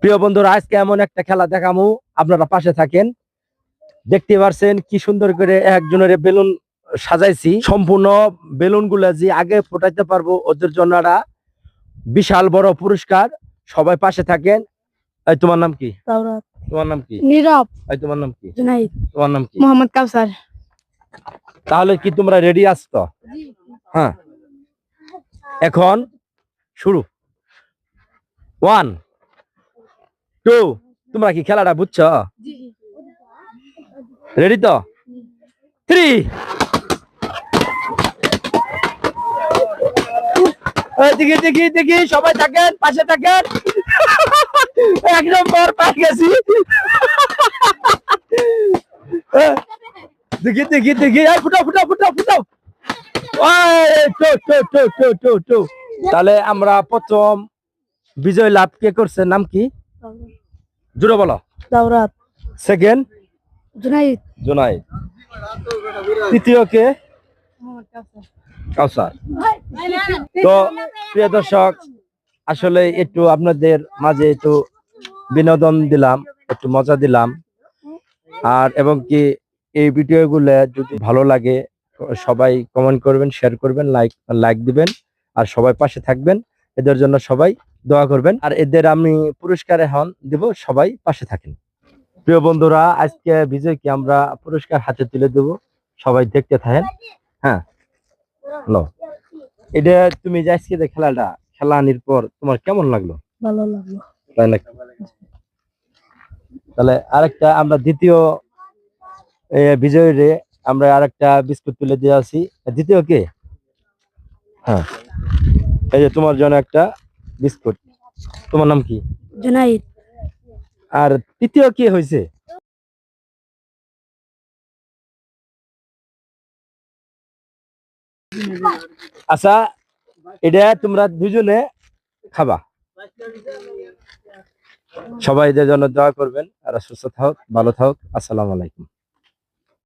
প্রিয় বন্ধুরা আজকে এমন একটা খেলা দেখামু। আপনারা পাশে থাকেন। দেখতে পারছেন কি সুন্দর করে একজনের বেলুন সাজাইছি। সম্পূর্ণ বেলুনগুলা যে আগে ফোটাইতে পারব ওদের জন্য বিশাল বড় পুরস্কার। সবাই পাশে থাকেন। এই তোমার নাম কি? তোমার নাম কি? নীরব। এই তোমার নাম কি? জুনাইদ। তোমার নাম কি? মোহাম্মদ কাউসার। তাহলে কি তোমরা রেডি আছো তো? হ্যাঁ। এখন শুরু। ওয়ান টু তোমরা কি খেলাটা বুঝছ? রেডি তো? থ্রি দেখি দেখি দেখি সবাই থাকেন পাশে থাকেন। এক নম্বর পাই গেছি। দেখি দেখি দেখি ফুটাও ফুটাও ফুটাও ফুটাও। তাহলে আমরা প্রথম বিজয় লাভ কে করছে নাম কি? জুড়ে বলো। তাওরাত সেকেন্ড জুনাইদ। জোনাই তৃতীয় কে? কাউসার। তো প্রিয় দর্শক আসলে একটু আপনাদের মাঝে একটু বিনোদন দিলাম একটু মজা দিলাম। আর এবং কি এই ভিডিওগুলো যদি ভালো লাগে সবাই কমেন্ট করবেন শেয়ার করবেন লাইক লাইক দিবেন আর সবাই পাশে থাকবেন। এদের জন্য সবাই দোয়া করবেন। আর এদের আমি পুরস্কার এখন দিব সবাই পাশে থাকেন। প্রিয় বন্ধুরা আজকে বিজয়কে আমরা পুরস্কার হাতে তুলে দেব সবাই দেখতে থাকেন। হ্যাঁ। এটা তুমি যে আজকে যে খেলাটা খেলা আনির পর তোমার কেমন লাগল? ভালো লাগল। তাই নাকি? তাহলে আরেকটা আমরা দ্বিতীয় বিজয়ীরে আমরা আরেকটা বিস্কুট তুলে দিয়ে আছি দ্বিতীয় কে? হ্যাঁ। এই যে তোমার জন্য একটা বিস্কুট। তোমার নাম কি? জুনাইদ। আর তৃতীয় কি হয়েছে আচ্ছা এটা তোমরা দুজনে খাবা। সবাই এদের জন্য দোয়া করবেন। আর সুস্থ থাক ভালো থাক আসসালামু আলাইকুম।